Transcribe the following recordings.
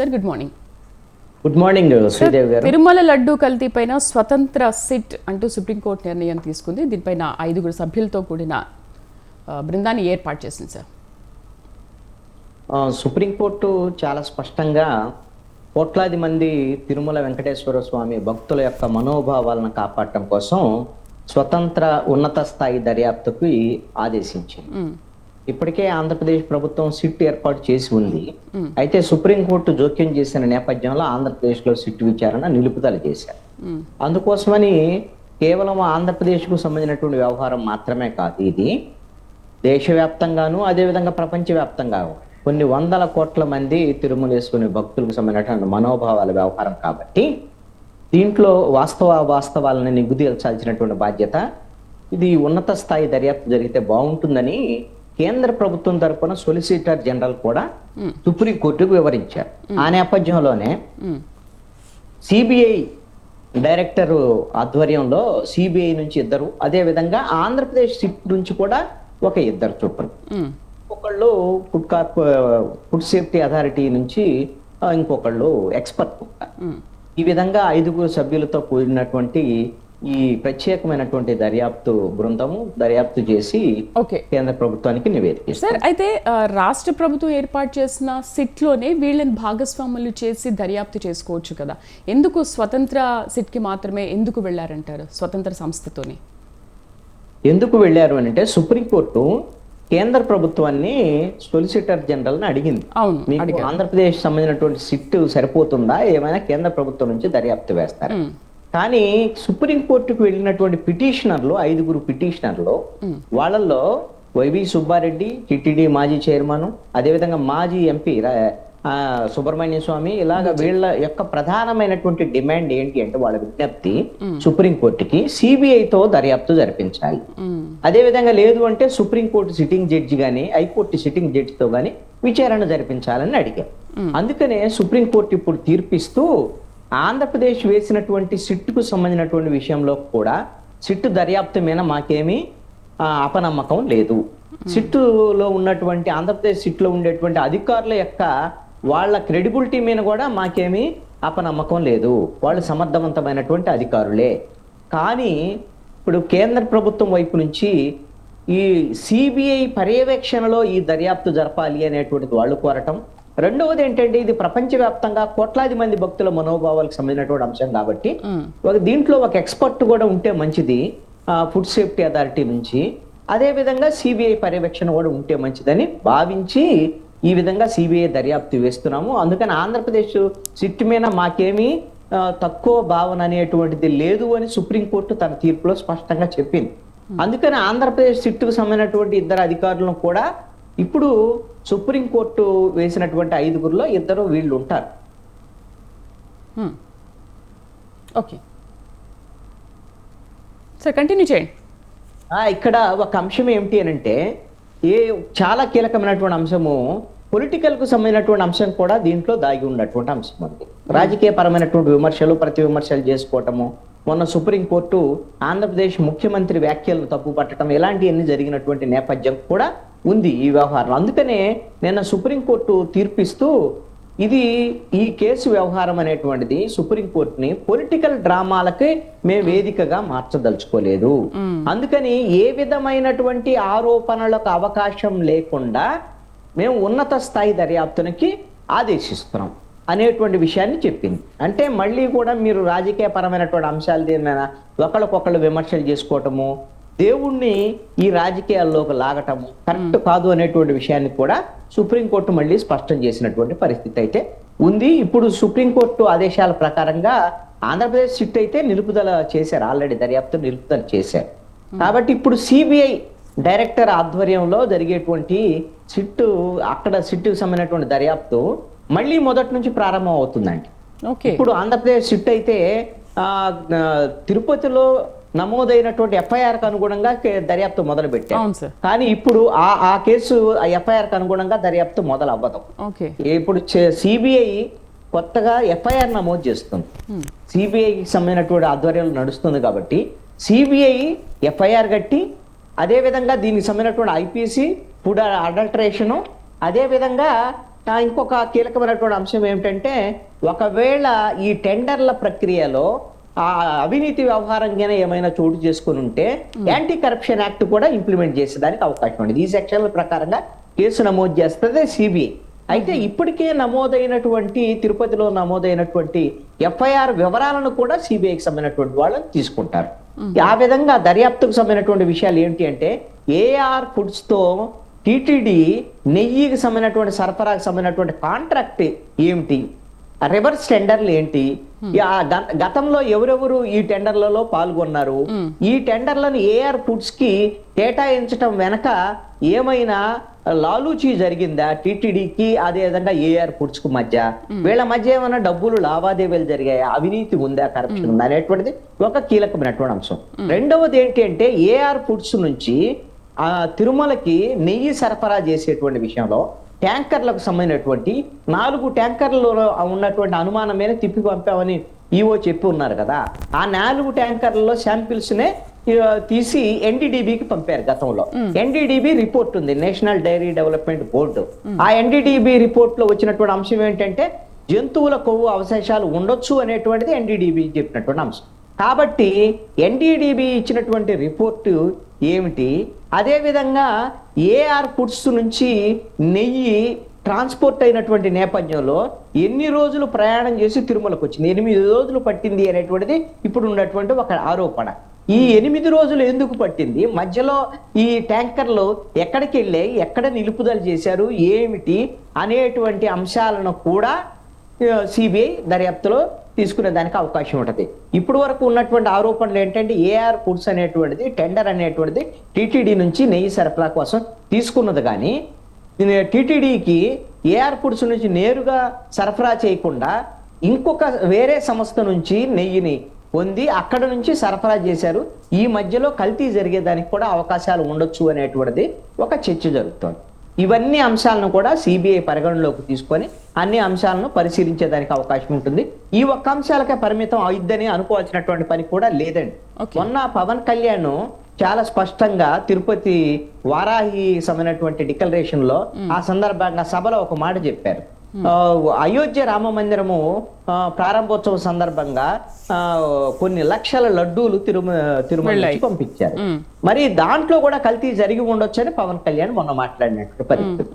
Sir good morning good morning Sridevi గారు. తిరుమల లడ్డు కల్తీ పైన స్వతంత్ర సిట్ అంటూ సుప్రీంకోర్టు నిర్ణయం తీసుకుంది. దీనిపైన ఐదుగురు సభ్యులతో కూడిన బృందాన్ని ఏర్పాటు చేసింది సార్ సుప్రీంకోర్టు చాలా స్పష్టంగా కోట్లాది మంది తిరుమల వెంకటేశ్వర స్వామి భక్తుల యొక్క మనోభావాలను కాపాడటం కోసం స్వతంత్ర ఉన్నత స్థాయి దర్యాప్తుకి ఆదేశించింది. ఇప్పటికే ఆంధ్రప్రదేశ్ ప్రభుత్వం సిట్ ఏర్పాటు చేసి ఉంది. అయితే సుప్రీంకోర్టు జోక్యం చేసిన నేపథ్యంలో ఆంధ్రప్రదేశ్లో సిట్ విచారణ నిలుపుదల చేశారు. అందుకోసమని కేవలం ఆంధ్రప్రదేశ్కు సంబంధించినటువంటి వ్యవహారం మాత్రమే కాదు ఇది. దేశవ్యాప్తంగాను అదేవిధంగా ప్రపంచవ్యాప్తంగా కొన్ని వందల కోట్ల మంది తిరుమలేశ్వరుని భక్తులకు సంబంధించినటువంటి మనోభావాల వ్యవహారం కాబట్టి దీంట్లో వాస్తవ వాస్తవాలను నిగ్గుదీల్చాల్సినటువంటి బాధ్యత. ఇది ఉన్నత స్థాయి దర్యాప్తు జరిగితే బాగుంటుందని కేంద్ర ప్రభుత్వం తరపున సొలిసిటర్ జనరల్ కూడా సుప్రీంకోర్టుకు వివరించారు ఆ నేపథ్యంలోనే. సిబిఐ డైరెక్టర్ ఆధ్వర్యంలో సిబిఐ నుంచి ఇద్దరు అదే విధంగా ఆంధ్రప్రదేశ్ సిట్ నుంచి కూడా ఒక ఇద్దరు చొప్పున మ్మ్. ఒకళ్ళు ఫుడ్ కార్పొ ఫుడ్ సేఫ్టీ అథారిటీ నుంచి ఇంకొకళ్ళు ఎక్స్పర్ట్. ఈ విధంగా ఐదుగురు సభ్యులతో కూడినటువంటి ఈ ప్రత్యేకమైనటువంటి దర్యాప్తు బృందము దర్యాప్తు చేసి ఓకే. కేంద్ర ప్రభుత్వానికి నివేదిక. సార్ అయితే రాష్ట్ర ప్రభుత్వం ఏర్పాటు చేసిన సిట్లోనే వీళ్ళని భాగస్వాములు చేసి దర్యాప్తు చేసుకోవచ్చు కదా. ఎందుకు స్వతంత్ర సిట్కి మాత్రమే ఎందుకు వెళ్ళారంటారు? స్వతంత్ర సంస్థతోనే. ఎందుకు వెళ్ళారు అని అంటే సుప్రీంకోర్టు కేంద్ర ప్రభుత్వాన్ని సొలిసిటర్ జనరల్ని అడిగింది. అవును మీకు ఆంధ్రప్రదేశ్ సంబంధించినటువంటి సిట్ సరిపోతుందా? ఏమైనా కేంద్ర ప్రభుత్వం నుంచి దర్యాప్తు వేస్తారు. కానీ సుప్రీంకోర్టుకు వెళ్ళినటువంటి పిటిషనర్లు ఐదుగురు పిటిషనర్లు వాళ్ళల్లో వైవి సుబ్బారెడ్డి టిటిడి మాజీ చైర్మన్ అదేవిధంగా మాజీ ఎంపీ సుబ్రహ్మణ్య స్వామి ఇలాగ వీళ్ళ యొక్క ప్రధానమైనటువంటి డిమాండ్ ఏంటి అంటే వాళ్ళ విజ్ఞప్తి సుప్రీంకోర్టుకి సిబిఐతో దర్యాప్తు జరిపించాలి. మ్మ్. అదే విధంగా లేదు అంటే సుప్రీంకోర్టు సిట్టింగ్ జడ్జి గాని హైకోర్టు సిట్టింగ్ జడ్జితో గాని విచారణ జరిపించాలని అడిగారు. అందుకనే సుప్రీంకోర్టు ఇప్పుడు తీర్పిస్తూ ఆంధ్రప్రదేశ్ వేసినటువంటి సిట్టుకు సంబంధించినటువంటి విషయంలో కూడా సిట్టు దర్యాప్తు మీద మాకేమీ అపనమ్మకం లేదు. సిట్టులో ఉన్నటువంటి ఆంధ్రప్రదేశ్ సిట్టులో ఉండేటువంటి అధికారుల యొక్క వాళ్ళ క్రెడిబిలిటీ మీద కూడా మాకేమీ అపనమ్మకం లేదు. వాళ్ళు సమర్థవంతమైనటువంటి అధికారులే. కానీ ఇప్పుడు కేంద్ర ప్రభుత్వం వైపు నుంచి ఈ సిబిఐ పర్యవేక్షణలో ఈ దర్యాప్తు జరపాలి అనేటువంటిది వాళ్ళు కోరటం రెండవది ఏంటంటే ఇది ప్రపంచవ్యాప్తంగా కోట్లాది మంది భక్తుల మనోభావాలకు సంబంధించినటువంటి అంశం కాబట్టి. ఒక దీంట్లో ఒక ఎక్స్పర్ట్ కూడా ఉంటే మంచిది ఫుడ్ సేఫ్టీ అథారిటీ నుంచి. అదే విధంగా సిబిఐ పర్యవేక్షణ కూడా ఉంటే మంచిదని భావించి ఈ విధంగా సిబిఐ దర్యాప్తు వేస్తున్నాము. అందుకని ఆంధ్రప్రదేశ్ సిట్ మీద మాకేమీ తక్కువ భావన అనేటువంటిది లేదు అని సుప్రీంకోర్టు తన తీర్పులో స్పష్టంగా చెప్పింది. అందుకని ఆంధ్రప్రదేశ్ సిట్టుకు సంబంధించినటువంటి ఇద్దరు అధికారులను కూడా ఇప్పుడు సుప్రీంకోర్టు వేసినటువంటి ఐదుగురులో ఇద్దరు వీళ్ళు ఉంటారు. ఓకే సార్ కంటిన్యూ చేయండి. ఇక్కడ ఒక అంశం ఏమిటి అని అంటే ఏ చాలా కీలకమైనటువంటి అంశము పొలిటికల్కు సంబంధించినటువంటి అంశం కూడా దీంట్లో దాగి ఉన్నటువంటి అంశం ఉంది రాజకీయ పరమైనటువంటి విమర్శలు ప్రతి విమర్శలు చేసుకోవటము మొన్న సుప్రీంకోర్టు ఆంధ్రప్రదేశ్ ముఖ్యమంత్రి వ్యాఖ్యలను తప్పు పట్టడం ఇలాంటివన్నీ జరిగినటువంటి నేపథ్యం కూడా ఉంది ఈ వ్యవహారం అందుకనే నిన్న సుప్రీంకోర్టు తీర్పిస్తూ ఇది ఈ కేసు వ్యవహారం అనేటువంటిది సుప్రీంకోర్టుని పొలిటికల్ డ్రామాలకి మేము వేదికగా మార్చదలుచుకోలేదు. అందుకని ఏ విధమైనటువంటి ఆరోపణలకు అవకాశం లేకుండా మేము ఉన్నత స్థాయి దర్యాప్తునికి ఆదేశిస్తున్నాం అనేటువంటి విషయాన్ని చెప్పింది. అంటే మళ్ళీ కూడా మీరు రాజకీయ పరమైనటువంటి అంశాలు దీని మీద ఒకళ్ళకొకళ్ళు విమర్శలు చేసుకోవటము దేవుణ్ణి ఈ రాజకీయాల్లోకి లాగటము కరెక్ట్ కాదు అనేటువంటి విషయాన్ని కూడా సుప్రీంకోర్టు మళ్ళీ స్పష్టం చేసినటువంటి పరిస్థితి అయితే ఉంది. ఇప్పుడు సుప్రీంకోర్టు ఆదేశాల ప్రకారంగా ఆంధ్రప్రదేశ్ సిట్ అయితే నిలుపుదల చేశారు. ఆల్రెడీ దర్యాప్తు నిలుపుదల చేశారు. కాబట్టి ఇప్పుడు సిబిఐ డైరెక్టర్ ఆధ్వర్యంలో జరిగేటువంటి సిట్టు అక్కడ సిట్టుకు సంబంధించినటువంటి దర్యాప్తు మళ్ళీ మొదటి నుంచి ప్రారంభం అవుతుందండి. ఇప్పుడు ఆంధ్రప్రదేశ్ సిట్ అయితే తిరుపతిలో నమోదైనటువంటి ఎఫ్ఐఆర్కు అనుగుణంగా దర్యాప్తు మొదలు పెట్టారు కానీ ఇప్పుడు ఆ ఆ కేసు ఎఫ్ఐఆర్కు అనుగుణంగా దర్యాప్తు మొదలు అవ్వదు ఇప్పుడు సిబిఐ కొత్తగా ఎఫ్ఐఆర్ నమోదు చేస్తుంది. సిబిఐకి సంబంధించినటువంటి ఆధ్వర్యంలో నడుస్తుంది కాబట్టి సిబిఐ ఎఫ్ఐఆర్ కట్టి అదే విధంగా దీనికి సంబంధించినటువంటి ఐపీసీ ఫుడ్ అడల్టరేషను అదే విధంగా ఆ, ఇంకొక కీలకమైనటువంటి అంశం ఏమిటంటే ఒకవేళ ఈ టెండర్ల ప్రక్రియలో ఆ అవినీతి వ్యవహారంగానే ఏమైనా చోటు చేసుకుని ఉంటే యాంటీ కరప్షన్ యాక్ట్ కూడా ఇంప్లిమెంట్ చేసేదానికి అవకాశం ఉంది. ఈ సెక్షన్ల ప్రకారంగా కేసు నమోదు చేస్తుంది సిబిఐ. అయితే ఇప్పటికే నమోదైనటువంటి తిరుపతిలో నమోదైనటువంటి ఎఫ్ఐఆర్ వివరాలను కూడా సిబిఐకి సంబంధించినటువంటి వాళ్ళని తీసుకుంటారు. ఆ విధంగా దర్యాప్తుకు సంబంధించినటువంటి విషయాలు ఏంటి అంటే ఏఆర్ ఫుడ్స్తో టిటిడి నెయ్యికి సంబంధించినటువంటి సరఫరాకు సంబంధించినటువంటి కాంట్రాక్ట్ ఏమిటి? రివర్స్ టెండర్లు ఏంటి? గ- గతంలో ఎవరెవరు ఈ టెండర్లలో పాల్గొన్నారు? ఈ టెండర్లను ఏఆర్ ఫుడ్స్కి కేటాయించడం వెనక ఏమైనా లాలూచీ జరిగిందా? టిటిడికి అదే విధంగా ఏఆర్ ఫుడ్స్కు మధ్య? వీళ్ళ మధ్య ఏమైనా డబ్బులు లావాదేవీలు జరిగాయా? అవినీతి ఉందా? కరప్షన్ ఉందా? అనేటువంటిది ఒక కీలకమైనటువంటి అంశం. రెండవది ఏంటి అంటే ఏఆర్ ఫుడ్స్ నుంచి ఆ తిరుమలకి నెయ్యి సరఫరా చేసేటువంటి విషయంలో ట్యాంకర్లకు సంబంధించినటువంటి నాలుగు ట్యాంకర్లు ఉన్నటువంటి అనుమానం మీద తిప్పి పంపామని ఈవో చెప్పి ఉన్నారు కదా. ఆ నాలుగు ట్యాంకర్లలో శాంపిల్స్ నే ఆ, తీసి ఎన్డీడీబీకి పంపారు గతంలో. ఎన్డీడీబీ రిపోర్ట్ ఉంది నేషనల్ డైరీ డెవలప్మెంట్ బోర్డు. ఆ ఎన్డీడీబీ రిపోర్ట్లో వచ్చినటువంటి అంశం ఏంటంటే జంతువుల కొవ్వు అవశేషాలు ఉండొచ్చు అనేటువంటిది ఎన్డీడీబీ చెప్పినటువంటి అంశం. కాబట్టి ఎన్డీడీబీ ఇచ్చినటువంటి రిపోర్టు ఏమిటి? అదేవిధంగా ఏఆర్ పుట్స్ నుంచి నెయ్యి ట్రాన్స్పోర్ట్ అయినటువంటి నేపథ్యంలో ఎన్ని రోజులు ప్రయాణం చేసి తిరుమలకు వచ్చింది? ఎనిమిది రోజులు పట్టింది అనేటువంటిది ఇప్పుడు ఉన్నటువంటి ఒక ఆరోపణ. ఈ ఎనిమిది రోజులు ఎందుకు పట్టింది? మధ్యలో ఈ ట్యాంకర్లు ఎక్కడికి వెళ్ళాయి ఎక్కడ నిలుపుదల చేశారు? ఏమిటి? అనేటువంటి అంశాలను కూడా సిబిఐ దర్యాప్తులో తీసుకునే దానికి అవకాశం ఉంటుంది. ఇప్పుడు వరకు ఉన్నటువంటి ఆరోపణలు ఏంటంటే ఏఆర్ ఫుడ్స్ అనేటువంటిది టెండర్ అనేటువంటిది టీటీడీ నుంచి నెయ్యి సరఫరా కోసం తీసుకున్నది కానీ టీటీడీకి ఏఆర్ ఫుడ్స్ నుంచి నేరుగా సరఫరా చేయకుండా ఇంకొక వేరే సంస్థ నుంచి నెయ్యిని పొంది అక్కడ నుంచి సరఫరా చేశారు. ఈ మధ్యలో కల్తీ జరిగేదానికి కూడా అవకాశాలు ఉండొచ్చు అనేటువంటిది ఒక చర్చ జరుగుతోంది. ఇవన్నీ అంశాలను కూడా సిబిఐ పరిగణలోకి తీసుకొని అన్ని అంశాలను పరిశీలించేదానికి అవకాశం ఉంటుంది. ఈ ఒక్క అంశాలకే పరిమితం అయిద్దని అనుకోవాల్సినటువంటి పని కూడా లేదండి. మొన్న పవన్ కళ్యాణ్ చాలా స్పష్టంగా తిరుపతి వారాహి సంబంధించినటువంటి డిక్లరేషన్లో ఆ సందర్భంగా సభలో ఒక మాట చెప్పారు. అయోధ్య రామ మందిరము ప్రారంభోత్సవం సందర్భంగా ఆ, కొన్ని లక్షల లడ్డూలు తిరుమ తిరుమల పంపించారు. మరి దాంట్లో కూడా కల్తీ జరిగి ఉండొచ్చని పవన్ కళ్యాణ్ మొన్న మాట్లాడినటువంటి పరిస్థితి.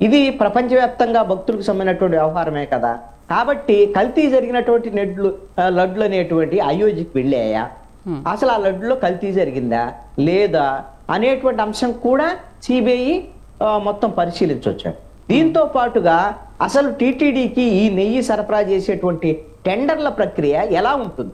ఇది ప్రపంచవ్యాప్తంగా భక్తులకు సంబంధించినటువంటి వ్యవహారమే కదా. కాబట్టి కల్తీ జరిగినటువంటి నెడ్లు లడ్లు అనేటువంటి అయోధ్యకి వెళ్ళాయా? అసలు ఆ లడ్డులో కల్తీ జరిగిందా? లేదా? అనేటువంటి అంశం కూడా సిబిఐ మొత్తం పరిశీలించవచ్చు దీంతో పాటుగా అసలు టీటీడీకి ఈ నెయ్యి సరఫరా చేసేటువంటి టెండర్ల ప్రక్రియ ఎలా ఉంటుంది?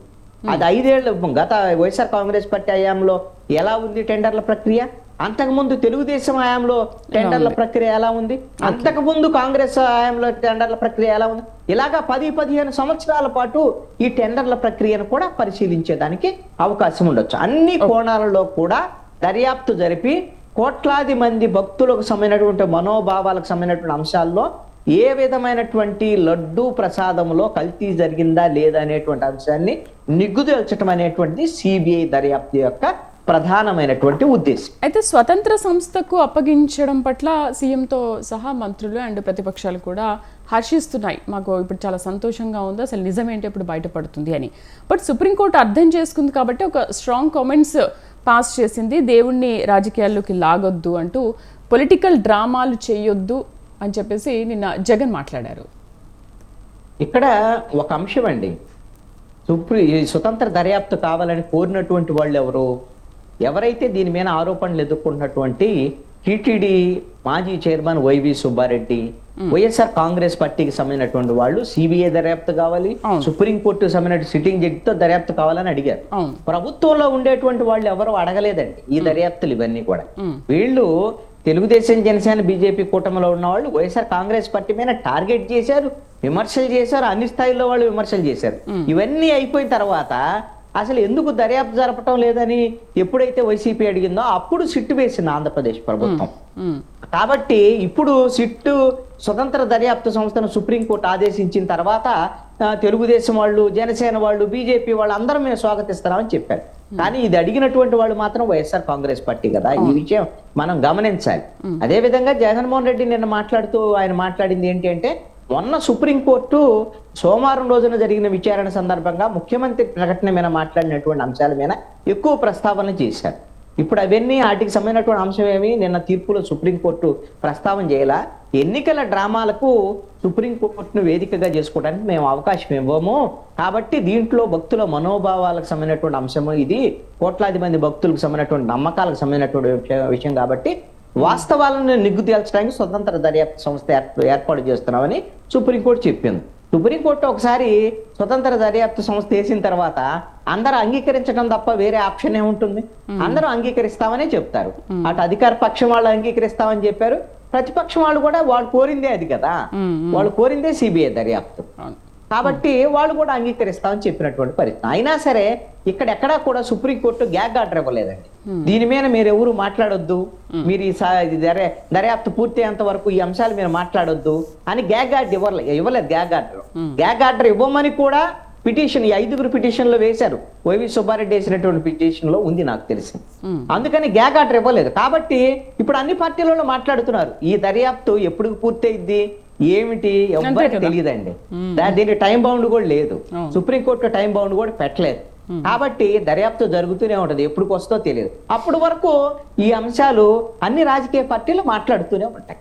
అది ఐదేళ్ళు గత వైఎస్ఆర్ కాంగ్రెస్ పార్టీ హయాంలో ఎలా ఉంది టెండర్ల ప్రక్రియ? అంతకుముందు తెలుగుదేశం హయాంలో టెండర్ల ప్రక్రియ ఎలా ఉంది? అంతకుముందు కాంగ్రెస్ హయాంలో టెండర్ల ప్రక్రియ ఎలా ఉంది? ఇలాగా పది పదిహేను సంవత్సరాల పాటు ఈ టెండర్ల ప్రక్రియను కూడా పరిశీలించేదానికి అవకాశం ఉండొచ్చు. అన్ని కోణాలలో కూడా దర్యాప్తు జరిపి కోట్లాది మంది భక్తులకు సంబంధించినటువంటి మనోభావాలకు సంబంధించినటువంటి అంశాల్లో ఏ విధమైనటువంటి లడ్డు ప్రసాదంలో కల్తీ జరిగిందా లేదా అనేటువంటి అంశాన్ని నిగ్గుదేల్చడం అనేటువంటిది సిబిఐ దర్యాప్తు యొక్క ప్రధానమైనటువంటి ఉద్దేశం. అయితే స్వతంత్ర సంస్థకు అప్పగించడం పట్ల సీఎంతో సహా మంత్రులు అండ్ ప్రతిపక్షాలు కూడా హర్షిస్తున్నాయి. మాకు ఇప్పుడు చాలా సంతోషంగా ఉంది. అసలు నిజమేంటి? ఇప్పుడు బయటపడుతుంది అని. బట్ సుప్రీంకోర్టు అర్థం చేసుకుంది కాబట్టి ఒక స్ట్రాంగ్ కామెంట్స్ పాస్ చేసింది దేవుణ్ణి రాజకీయాల్లోకి లాగొద్దు అంటూ పొలిటికల్ డ్రామాలు చేయొద్దు అని చెప్పేసి నిన్న జగన్ మాట్లాడారు. ఇక్కడ ఒక అంశం అండి. సుప్రీ ఈ స్వతంత్ర దర్యాప్తు కావాలని కోరినటువంటి వాళ్ళు ఎవరు ఎవరైతే దీని మీద ఆరోపణలు ఎదుర్కొన్నటువంటి టిటిడి మాజీ chairman YV Subba Reddy YSR Congress పార్టీకి సంబంధించినటువంటి వాళ్ళు సిబిఐ దర్యాప్తు కావాలి. సుప్రీంకోర్టు సంబంధించిన సిట్టింగ్ జడ్జితో దర్యాప్తు కావాలని అడిగారు. ప్రభుత్వంలో ఉండేటువంటి వాళ్ళు ఎవరు అడగలేదండి ఈ దర్యాప్తులు ఇవన్నీ కూడా. వీళ్ళు తెలుగుదేశం జనసేన బీజేపీ కూటమిలో ఉన్న వాళ్ళు వైఎస్ఆర్ కాంగ్రెస్ పార్టీ మీద టార్గెట్ చేశారు విమర్శలు చేశారు అన్ని స్థాయిలో వాళ్ళు విమర్శలు చేశారు. ఇవన్నీ అయిపోయిన తర్వాత అసలు ఎందుకు దర్యాప్తు జరపటం లేదని ఎప్పుడైతే వైసీపీ అడిగిందో అప్పుడు సిట్టు వేసింది ఆంధ్రప్రదేశ్ ప్రభుత్వం. కాబట్టి ఇప్పుడు సిట్టు స్వతంత్ర దర్యాప్తు సంస్థను సుప్రీంకోర్టు ఆదేశించిన తర్వాత తెలుగుదేశం వాళ్ళు జనసేన వాళ్ళు బీజేపీ వాళ్ళు అందరం మేము స్వాగతిస్తున్నామని చెప్పారు. కానీ ఇది అడిగినటువంటి వాళ్ళు మాత్రం వైఎస్ఆర్ కాంగ్రెస్ పార్టీ కదా. ఈ విషయం మనం గమనించాలి. అదే విధంగా జగన్మోహన్ రెడ్డి నిన్న మాట్లాడుతూ ఆయన మాట్లాడింది ఏంటి అంటే మొన్న సుప్రీంకోర్టు సోమవారం రోజున జరిగిన విచారణ సందర్భంగా ముఖ్యమంత్రి ప్రకటన మీద మాట్లాడినటువంటి అంశాల మీద ఎక్కువ ప్రస్తావన చేశారు. ఇప్పుడు అవన్నీ వాటికి సంబంధించినటువంటి అంశం ఏమి? నిన్న తీర్పులో సుప్రీంకోర్టు ప్రస్తావన చేయాల? ఎన్నికల డ్రామాలకు సుప్రీంకోర్టును వేదికగా చేసుకోవడానికి మేము అవకాశం ఇవ్వము. కాబట్టి దీంట్లో భక్తుల మనోభావాలకు సంబంధించినటువంటి అంశము ఇది. కోట్లాది మంది భక్తులకు సంబంధించినటువంటి నమ్మకాలకు సంబంధించినటువంటి విషయం- విషయం కాబట్టి వాస్తవాలను నిగ్గు తేల్చడానికి స్వతంత్ర దర్యాప్తు సంస్థ ఏర్ప- ఏర్పాటు చేస్తున్నామని సుప్రీంకోర్టు చెప్పింది. సుప్రీంకోర్టు ఒకసారి స్వతంత్ర దర్యాప్తు సంస్థ వేసిన తర్వాత అందరూ అంగీకరించడం తప్ప వేరే ఆప్షన్ ఏముంటుంది అందరూ అంగీకరిస్తామనే చెప్తారు. అటు అధికార పక్షం వాళ్ళు అంగీకరిస్తామని చెప్పారు. ప్రతిపక్షం వాళ్ళు కూడా వాళ్ళు కోరిందే అది కదా. వాళ్ళు కోరిందే సిబిఐ దర్యాప్తు. కాబట్టి వాళ్ళు కూడా అంగీకరిస్తామని చెప్పినటువంటి పరిస్థితి. అయినా సరే ఇక్కడ ఎక్కడా కూడా సుప్రీంకోర్టు గ్యాగ్ ఆర్డర్ ఇవ్వలేదండి. దీని మీద మీరు ఎవరు మాట్లాడొద్దు మీరు ఈ దర్యాప్తు పూర్తి అయ్యేంత వరకు ఈ అంశాలు మీరు మాట్లాడొద్దు అని గ్యాగ్ ఆర్డర్ ఇవ్వలే ఇవ్వలేదు గ్యాగ్ ఆర్డర్. గ్యాగ్ ఆర్డర్ ఇవ్వమని కూడా పిటిషన్ ఈ ఐదుగురు పిటిషన్లో వేశారు. వైవి సుబ్బారెడ్డి వేసినటువంటి పిటిషన్లో ఉంది నాకు తెలిసి అందుకని గ్యాగ్ ఆర్డర్ ఇవ్వలేదు. కాబట్టి ఇప్పుడు అన్ని పార్టీలలో మాట్లాడుతున్నారు. ఈ దర్యాప్తు ఎప్పుడు పూర్తయిద్ది? ఏమిటి? ఎవ్వరికి కదా. తెలియదండి. దీనికి టైం బౌండ్ కూడా లేదు. అవును. సుప్రీంకోర్టు టైం బౌండ్ కూడా పెట్టలేదు. కాబట్టి దర్యాప్తు జరుగుతూనే ఉంటది. ఎప్పుడు వస్తో తెలియదు. అప్పుడు వరకు ఈ అంశాలు అన్ని రాజకీయ పార్టీలు మాట్లాడుతూనే ఉంటాయి.